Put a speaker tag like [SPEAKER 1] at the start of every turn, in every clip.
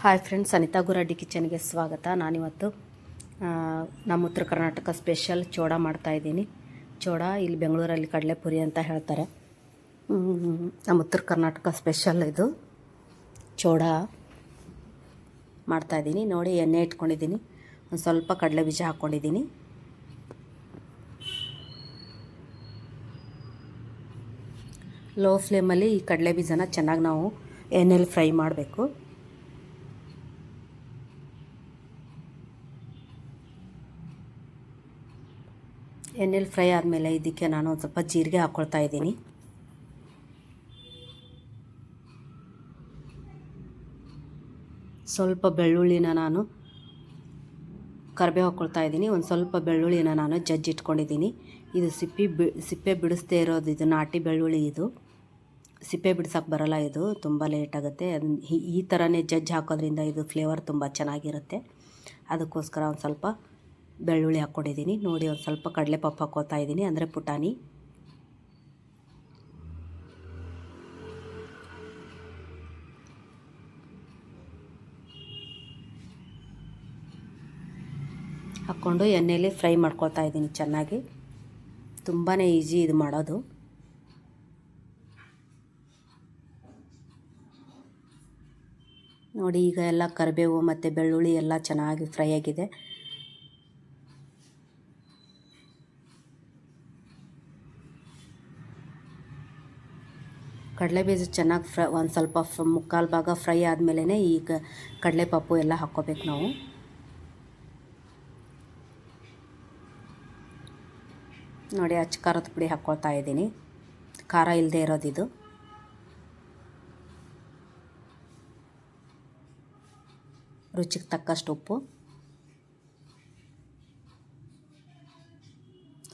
[SPEAKER 1] Hi friends Anita Guraddi ಕಿಚನ್ಗೆ ಸ್ವಾಗತ. ನಾನಿವತ್ತು ನಮ್ಮ ಉತ್ತರ ಕರ್ನಾಟಕ ಸ್ಪೆಷಲ್ ಚೋಡ ಮಾಡ್ತಾಯಿದ್ದೀನಿ ಚೋಡ ಇಲ್ಲಿ ಬೆಂಗಳೂರಲ್ಲಿ ಕಡಲೆಪುರಿ ಅಂತ ಹೇಳ್ತಾರೆ. ನಮ್ಮ ಉತ್ತರ ಕರ್ನಾಟಕ ಸ್ಪೆಷಲ್ ಇದು. ಚೋಡ ಮಾಡ್ತಾಯಿದ್ದೀನಿ ನೋಡಿ, ಎಣ್ಣೆ ಇಟ್ಕೊಂಡಿದ್ದೀನಿ. ಒಂದು ಸ್ವಲ್ಪ ಕಡಲೆ ಬೀಜ ಹಾಕ್ಕೊಂಡಿದ್ದೀನಿ ಲೋ ಫ್ಲೇಮಲ್ಲಿ ಈ ಕಡಲೆ ಬೀಜನ ಚೆನ್ನಾಗಿ ನಾವು ಎಣ್ಣೆಲಿ ಫ್ರೈ ಮಾಡಬೇಕು. ಎಣ್ಣೆಲಿ ಫ್ರೈ ಆದಮೇಲೆ ಇದಕ್ಕೆ ನಾನು ಒಂದು ಸ್ವಲ್ಪ ಜೀರಿಗೆ ಹಾಕ್ಕೊಳ್ತಾ ಇದ್ದೀನಿ. ಸ್ವಲ್ಪ ಬೆಳ್ಳುಳ್ಳಿನ ನಾನು ಕರಿಬೇವು ಹಾಕ್ಕೊಳ್ತಾ ಇದ್ದೀನಿ. ಒಂದು ಸ್ವಲ್ಪ ಬೆಳ್ಳುಳ್ಳಿನ ನಾನು ಜಜ್ಜಿ ಇಟ್ಕೊಂಡಿದ್ದೀನಿ. ಇದು ಸಿಪ್ಪಿ ಬಿ, ಸಿಪ್ಪೆ ಬಿಡಿಸ್ದೇ ಇರೋದು, ಇದು ನಾಟಿ ಬೆಳ್ಳುಳ್ಳಿ ಇದು. ಸಿಪ್ಪೆ ಬಿಡ್ಸೋಕ್ಕೆ ಬರಲ್ಲ ಇದು, ತುಂಬ ಲೇಟ್ ಆಗುತ್ತೆ. ಈ ಥರನೇ ಜಜ್ಜಿ ಹಾಕೋದ್ರಿಂದ ಇದು ಫ್ಲೇವರ್ ತುಂಬ ಚೆನ್ನಾಗಿರುತ್ತೆ. ಅದಕ್ಕೋಸ್ಕರ ಒಂದು ಸ್ವಲ್ಪ ಬೆಳ್ಳುಳ್ಳಿ ಹಾಕ್ಕೊಂಡಿದ್ದೀನಿ. ನೋಡಿ, ಒಂದು ಸ್ವಲ್ಪ ಕಡಲೆ ಪಪ್ಪು ಹಾಕ್ಕೊತಾ ಇದ್ದೀನಿ, ಅಂದರೆ ಪುಟಾಣಿ. ಹಾಕ್ಕೊಂಡು ಎಣ್ಣೆಯಲ್ಲಿ ಫ್ರೈ ಮಾಡ್ಕೊಳ್ತಾ ಇದ್ದೀನಿ ಚೆನ್ನಾಗಿ. ತುಂಬಾ ಈಸಿ ಇದು ಮಾಡೋದು. ನೋಡಿ, ಈಗ ಎಲ್ಲ ಕರಿಬೇವು ಮತ್ತು ಬೆಳ್ಳುಳ್ಳಿ ಎಲ್ಲ ಚೆನ್ನಾಗಿ ಫ್ರೈ ಆಗಿದೆ. ಕಡಲೆ ಬೀಜ ಚೆನ್ನಾಗಿ ಫ್ರ, ಒಂದು ಸ್ವಲ್ಪ ಮುಕ್ಕಾಲು ಭಾಗ ಫ್ರೈ ಆದಮೇಲೆ ಈಗ ಕಡಲೆ ಪಪ್ಪು ಎಲ್ಲ ಹಾಕ್ಕೋಬೇಕು ನಾವು. ನೋಡಿ, ಅಚ್ಚ ಖಾರದ ಪುಡಿ ಹಾಕ್ಕೊಳ್ತಾ ಇದ್ದೀನಿ. ಖಾರ ಇಲ್ಲದೆ ಇರೋದಿದು ರುಚಿಗೆ ತಕ್ಕಷ್ಟು ಉಪ್ಪು.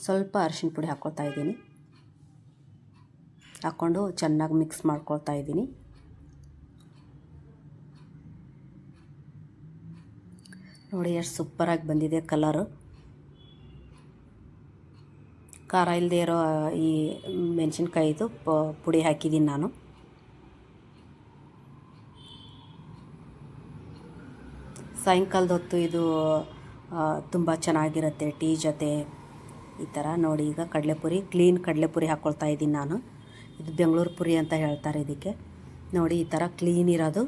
[SPEAKER 1] ಸ್ವಲ್ಪ ಅರಿಶಿನ ಪುಡಿ ಹಾಕ್ಕೊಳ್ತಾ ಇದ್ದೀನಿ. ಹಾಕ್ಕೊಂಡು ಚೆನ್ನಾಗಿ ಮಿಕ್ಸ್ ಮಾಡ್ಕೊಳ್ತಾ ಇದ್ದೀನಿ. ನೋಡಿ ಎಷ್ಟು ಸೂಪರಾಗಿ ಬಂದಿದೆ ಕಲರು ಖಾರ ಇಲ್ಲದೆ ಇರೋ ಈ ಮೆಣಸಿನ್ಕಾಯಿದು ಪುಡಿ ಹಾಕಿದ್ದೀನಿ ನಾನು. ಸಾಯಂಕಾಲದ ಹೊತ್ತು ಇದು ತುಂಬ ಚೆನ್ನಾಗಿರುತ್ತೆ ಟೀ ಜೊತೆ. ಈ ಥರ ನೋಡಿ ಈಗ ಕಡಲೆಪುರಿ ಕ್ಲೀನ್ ಕಡಲೆಪುರಿ ಹಾಕ್ಕೊಳ್ತಾ ಇದ್ದೀನಿ ನಾನು. ಇದು ಬೆಂಗಳೂರು ಪುರಿ ಅಂತ ಹೇಳ್ತಾರೆ ಇದಕ್ಕೆ. ನೋಡಿ, ಈ ಥರ ಕ್ಲೀನ್ ಇರೋದು.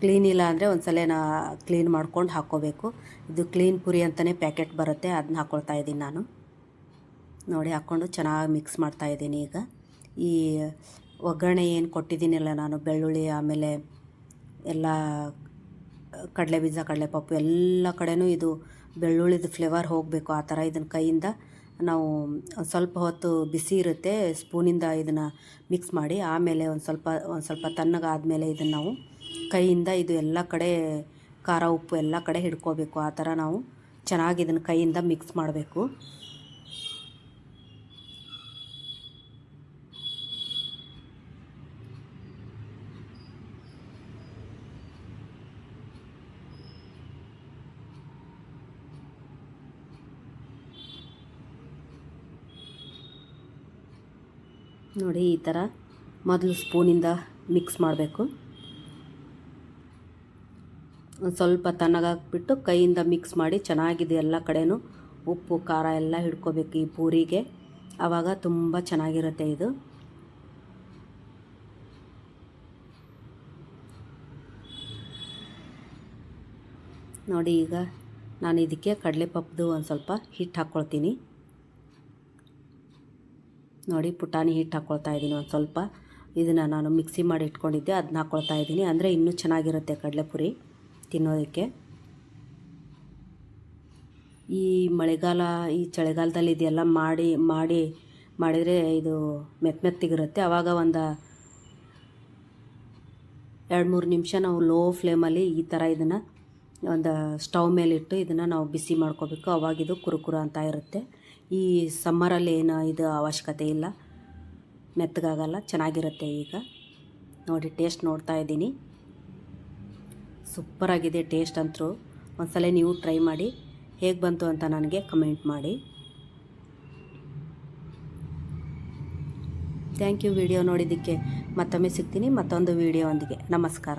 [SPEAKER 1] ಕ್ಲೀನ್ ಇಲ್ಲ ಅಂದರೆ ಒಂದ್ಸಲ ನಾ ಕ್ಲೀನ್ ಮಾಡ್ಕೊಂಡು ಹಾಕ್ಕೋಬೇಕು. ಇದು ಕ್ಲೀನ್ ಪುರಿ ಅಂತಲೇ ಪ್ಯಾಕೆಟ್ ಬರುತ್ತೆ ಅದನ್ನ ಹಾಕ್ಕೊಳ್ತಾ ಇದ್ದೀನಿ ನಾನು. ನೋಡಿ, ಹಾಕ್ಕೊಂಡು ಚೆನ್ನಾಗಿ ಮಿಕ್ಸ್ ಮಾಡ್ತಾ ಇದ್ದೀನಿ ಈಗ. ಈ ಒಗ್ಗರಣೆ ಏನು ಕೊಟ್ಟಿದ್ದೀನಲ್ಲ ನಾನು, ಬೆಳ್ಳುಳ್ಳಿ, ಆಮೇಲೆ ಎಲ್ಲ ಕಡಲೆ ಬೀಜ ಕಡಲೆ ಪಪ್ಪು ಎಲ್ಲ ಕಡೆನೂ ಇದು ಬೆಳ್ಳುಳ್ಳಿದು ಫ್ಲೇವರ್ ಹೋಗಬೇಕು. ಆ ಥರ ಇದನ್ನು ಕೈಯಿಂದ ನಾವು ಸ್ವಲ್ಪ ಹೊತ್ತು ಬಿಸಿ ಇರುತ್ತೆ, ಸ್ಪೂನಿಂದ ಇದನ್ನು ಮಿಕ್ಸ್ ಮಾಡಿ, ಆಮೇಲೆ ಒಂದು ಸ್ವಲ್ಪ ಒಂದು ಸ್ವಲ್ಪ ತಣ್ಣಗಾದಮೇಲೆ ಇದನ್ನು ನಾವು ಕೈಯಿಂದ ಇದು ಎಲ್ಲ ಕಡೆ, ಖಾರ ಉಪ್ಪು ಎಲ್ಲ ಕಡೆ ಹಿಡ್ಕೋಬೇಕು. ಆ ಥರ ನಾವು ಚೆನ್ನಾಗಿ ಇದನ್ನು ಕೈಯಿಂದ ಮಿಕ್ಸ್ ಮಾಡಬೇಕು. ನೋಡಿ, ಈ ಥರ ಮೊದಲು ಸ್ಪೂನಿಂದ ಮಿಕ್ಸ್ ಮಾಡಬೇಕು. ಒಂದು ಸ್ವಲ್ಪ ತಣ್ಣಗಾಕ್ಬಿಟ್ಟು ಕೈಯಿಂದ ಮಿಕ್ಸ್ ಮಾಡಿ ಚೆನ್ನಾಗಿದೆ ಎಲ್ಲ ಕಡೆನೂ. ಉಪ್ಪು, ಖಾರ ಎಲ್ಲ ಹಿಡ್ಕೋಬೇಕು ಈ ಪೂರಿಗೆ. ಆವಾಗ ತುಂಬ ಚೆನ್ನಾಗಿರುತ್ತೆ ಇದು. ನೋಡಿ, ಈಗ ನಾನು ಇದಕ್ಕೆ ಕಡಲೆಪಪ್ಪದು ಒಂದು ಸ್ವಲ್ಪ ಹಿಟ್ಟು ಹಾಕ್ಕೊಳ್ತೀನಿ ನೋಡಿ, ಪುಟಾಣಿ ಹಿಟ್ಟು ಹಾಕ್ಕೊಳ್ತಾ ಇದ್ದೀನಿ ಒಂದು ಸ್ವಲ್ಪ. ಇದನ್ನು ನಾನು ಮಿಕ್ಸಿ ಮಾಡಿ ಇಟ್ಕೊಂಡಿದ್ದೆ ಅದನ್ನ ಹಾಕ್ಕೊಳ್ತಾ ಇದ್ದೀನಿ. ಅಂದರೆ ಇನ್ನೂ ಚೆನ್ನಾಗಿರುತ್ತೆ ಕಡಲೆಪುರಿ ತಿನ್ನೋದಕ್ಕೆ. ಈ ಮಳೆಗಾಲ, ಈ ಚಳಿಗಾಲದಲ್ಲಿ ಇದೆಲ್ಲ ಮಾಡಿ ಮಾಡಿ, ಮಾಡಿದರೆ ಇದು ಮೆತ್ತ ಮೆತ್ತಿಗಿರುತ್ತೆ. ಆವಾಗ ಒಂದು ಎರಡು ಮೂರು ನಿಮಿಷ ನಾವು ಲೋ ಫ್ಲೇಮಲ್ಲಿ ಈ ಥರ ಇದನ್ನು ಒಂದು ಸ್ಟವ್ ಮೇಲಿಟ್ಟು ಇದನ್ನು ನಾವು ಬಿಸಿ ಮಾಡ್ಕೋಬೇಕು. ಅವಾಗಿದು ಕುರುಕುರು ಅಂತ ಇರುತ್ತೆ. ಈ ಸಮ್ಮರಲ್ಲಿ ಏನು ಇದು ಅವಶ್ಯಕತೆ ಇಲ್ಲ. ಮೆತ್ತಗಾಗಲ್ಲ, ಚೆನ್ನಾಗಿರುತ್ತೆ ಈಗ. ನೋಡಿ, ಟೇಸ್ಟ್ ನೋಡ್ತಾ ಇದ್ದೀನಿ. ಸೂಪರಾಗಿದೆ ಟೇಸ್ಟ್ ಅಂತೂ. ಒಂದ್ಸಲ ನೀವು ಟ್ರೈ ಮಾಡಿ. ಹೇಗೆ ಬಂತು ಅಂತ ನನಗೆ ಕಮೆಂಟ್ ಮಾಡಿ. Thank you. ವಿಡಿಯೋ ನೋಡಿದ್ದಕ್ಕೆ ಮತ್ತೊಮ್ಮೆ ಸಿಗ್ತೀನಿ. ಮತ್ತೊಂದು ವಿಡಿಯೋ ಒಂದಿಗೆ. ನಮಸ್ಕಾರ.